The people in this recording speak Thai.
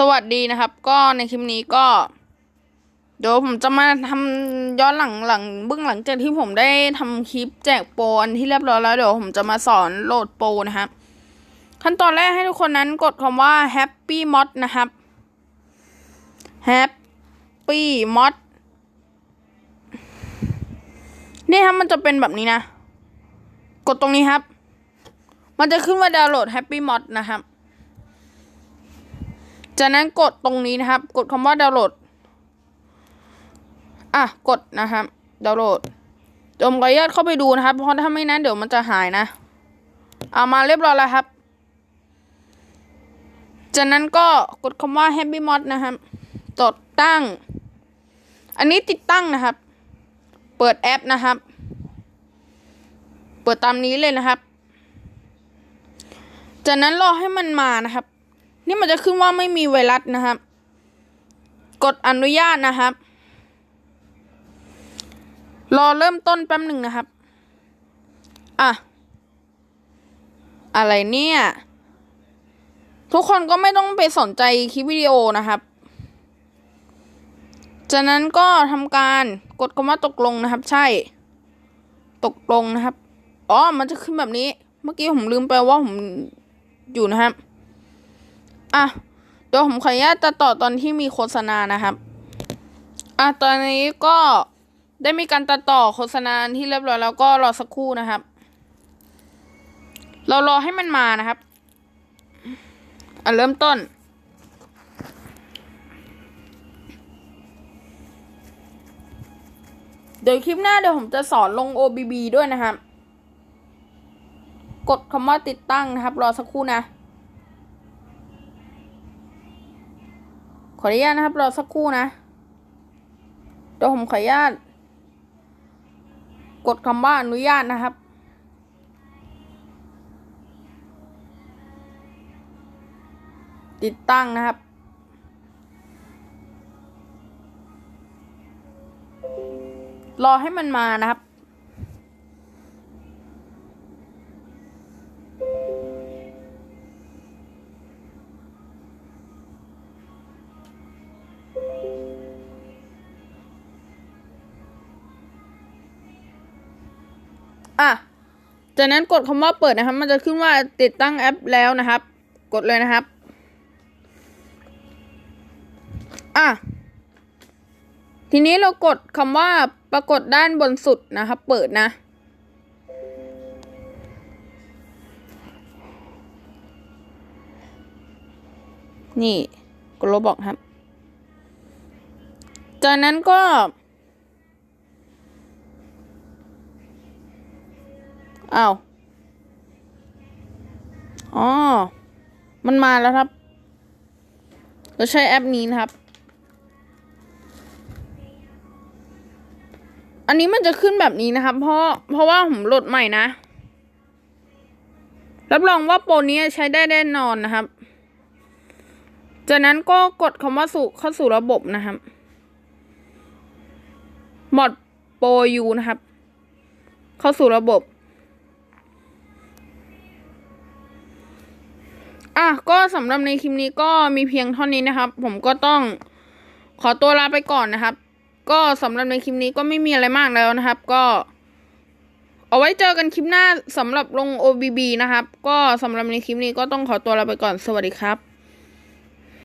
สวัสดีนะครับ ก็ในคลิปนี้ก็ เดี๋ยวผมจะมาทำย้อนหลังหลังเบื้องหลังจากที่ผมได้ทำคลิปแจกโปรอันที่เรียบร้อยแล้วเดี๋ยวผมจะมาสอนโหลดโปรนะครับขั้นตอนแรกให้ทุกคนนั้นกดคำว่า happy mod นะครับ happy mod นี่ครับมันจะเป็นแบบนี้นะ กดตรงนี้ครับ มันจะขึ้นว่าดาวน์โหลด happy mod นะครับ จากนั้นกดตรงนี้นะครับ กดคำว่าดาวน์โหลด อะ กดนะครับ ดาวน์โหลดเดี๋ยวผมขออนุญาตเข้าไปดูนะครับ เพราะถ้าไม่นั้นเดี๋ยวมันจะหายนะ เอามาเรียบร้อยแล้วครับ จากนั้นก็กดคำว่า Happy Mod นะครับจดตั้ง อันนี้ติดตั้งนะครับ เปิดแอปนะครับ เปิดตามนี้เลยนะครับ จากนั้นรอให้มันมานะครับ นี่มันจะขึ้นว่าไม่มีไวรัสนะครับ กดอนุญาตนะครับ รอเริ่มต้นแป๊บหนึ่งนะครับ อะ อะไรเนี่ย ทุกคนก็ไม่ต้องไปสนใจคลิปวิดีโอนะครับ จากนั้นก็ทำการกดคำว่าตกลงนะครับ ใช่ ตกลงนะครับ อ๋อ มันจะขึ้นแบบนี้ เมื่อกี้ผมลืมไปว่าผมอยู่นะครับ อะเดี๋ยวผมขออนุญาตตัดต่อตอนที่มีโฆษณานะครับ อะตอนนี้ก็ได้มีการตัดต่อโฆษณาที่เรียบร้อยแล้วก็รอสักครู่นะครับ เรารอให้มันมานะครับ อะเริ่มต้นเดี๋ยวคลิปหน้าเดี๋ยวผมจะสอนลง OBB ด้วยนะครับ กดคำว่าติดตั้งนะครับ รอสักครู่นะ ออนุญาตนะครับ รอสักครู่นะเดี๋ยวผมขออนุญาต กดคำว่าอนุญาตนะครับติดตั้งนะครับ รอให้มันมานะครับ อะจากนั้นกดคำว่าเปิดนะครับ มันจะขึ้นว่าติดตั้งแอปแล้วนะครับ กดเลยนะครับ อะ ทีนี้เรากดคำว่าปรากฏด้านบนสุดนะครับ เปิดนะนี่กดลบบอกครับ จากนั้นก็ อ้าว อ๋อ มันมาแล้วครับ เราใช้แอปนี้นะครับ อันนี้มันจะขึ้นแบบนี้นะครับ เพราะ เพราะว่าผมโหลดใหม่นะ รับรองว่าโปรนี้ใช้ได้แน่นอนนะครับ จากนั้นก็กดคำว่าสู่เข้าสู่ระบบนะครับหมดโปรยูนะครับ เข้าสู่ระบบ อะก็สำหรับในคลิปนี้ก็มีเพียงเท่านี้นะครับ ผมก็ต้องขอตัวลาไปก่อนนะครับ ก็สำหรับในคลิปนี้ก็ไม่มีอะไรมากแล้วนะครับ ก็ เอาไว้เจอกันคลิปหน้าสำหรับลง OBB นะครับ ก็สำหรับในคลิปนี้ก็ต้องขอตัวลาไปก่อนสวัสดีครับ